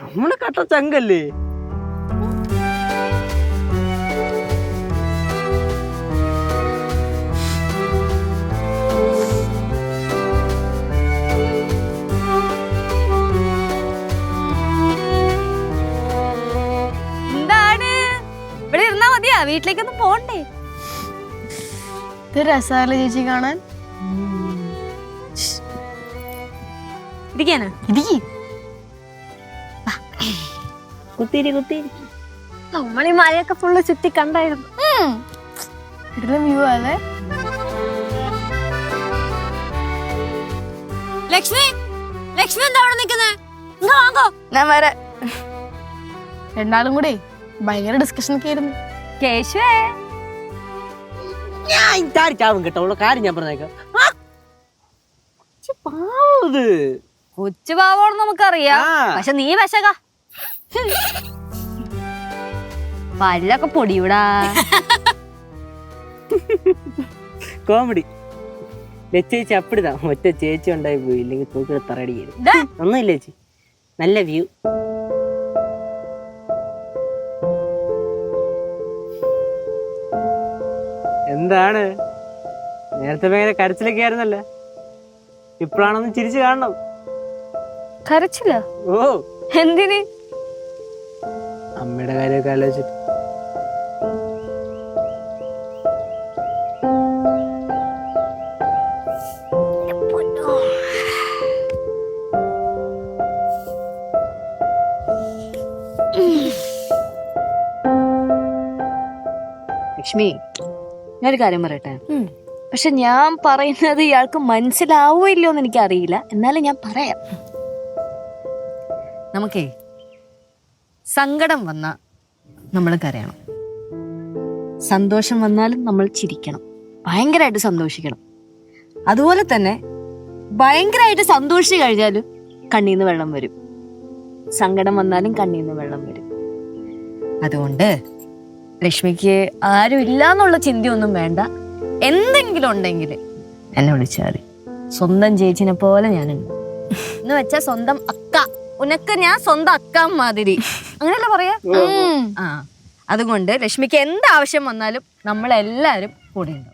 നമ്മളെ കട്ട ചങ്കല്ലേ? എന്താണ്? ഇവിടെ ഇരുന്നാ മതിയാ വീട്ടിലേക്കൊന്നും പോണ്ടേ. ഇത് ചേച്ചി കാണാൻ? ഇരിക്കാനാ ഇരിക്കി. കുത്തിരി കുത്തിരി നമ്മളി ഈ മഴയൊക്കെ ഫുള്ള് ചുറ്റി കണ്ടായിരുന്നു. വ്യൂ അല്ലേ ലക്ഷ്മി ലക്ഷ്മി എന്താ അവിടെ നിക്കുന്നേ? ഇങ്ങ് ഞാൻ വരെ. രണ്ടാളും കൂടെ ഭയങ്കര ഡിസ്കഷൻ ഒക്കെ ആയിരുന്നു. കേശുവേ. ഞാൻ ചാടി ചാവും കേട്ടോ ഉള്ള കാര്യം ഞാൻ പറഞ്ഞേക്കാം. കൊച്ചു പാവോന്ന് നമുക്കറിയാം. പക്ഷെ നീ വിശക. പല്ലൊക്കെ പൊടിയൂടാ. കോമഡി ചേച്ചി അപ്പിടുതാ. ഒറ്റ ചേച്ചി ഉണ്ടായി പോയി. ഇല്ലെങ്കിൽ തൂക്കി തറയടി ഒന്നുമില്ല ചേച്ചി? നല്ല വ്യൂ എന്താണ്? നേരത്തെ ഭയങ്കര കരച്ചിലൊക്കെ ആയിരുന്നല്ലേ? ഇപ്പോഴാണൊന്ന് ചിരിച്ചു കാണണം. കരച്ചില്ല ഓ. എന്തിന്? അമ്മയുടെ കാര്യമൊക്കെ ആലോചിച്ചിട്ട്. ലക്ഷ്മി ഞാനൊരു കാര്യം പറയട്ടെ? പക്ഷെ ഞാൻ പറയുന്നത് ഇയാൾക്ക് മനസ്സിലാവോ ഇല്ലയോ എന്ന് എനിക്കറിയില്ല. എന്നാലും ഞാൻ പറയാം. നമുക്കേ സങ്കടം വന്ന നമ്മൾ കരയണം. സന്തോഷം വന്നാലും നമ്മൾ ചിരിക്കണം. ഭയങ്കരമായിട്ട് സന്തോഷിക്കണം. അതുപോലെ തന്നെ ഭയങ്കരമായിട്ട് സന്തോഷിച്ച് കഴിഞ്ഞാലും കണ്ണീന്ന് വെള്ളം വരും. സങ്കടം വന്നാലും കണ്ണീന്ന് വെള്ളം വരും. അതുകൊണ്ട് ലക്ഷ്മിക്ക് ആരും ഇല്ല എന്നുള്ള ചിന്തയൊന്നും വേണ്ട. എന്തെങ്കിലും ഉണ്ടെങ്കിൽ എന്നെ വിളിച്ചാൽ മതി. സ്വന്തം ചേച്ചിനെ പോലെ ഞാനുണ്ട്. എന്ന് വെച്ചാൽ സ്വന്തം ഉനക്ക് ഞാൻ സ്വന്തം അക്കാം മാതിരി. അങ്ങനെയല്ല പറയാ? ആ. അതുകൊണ്ട് ലക്ഷ്മിക്ക് എന്താവശ്യം വന്നാലും നമ്മളെല്ലാരും കൂടെയുണ്ട്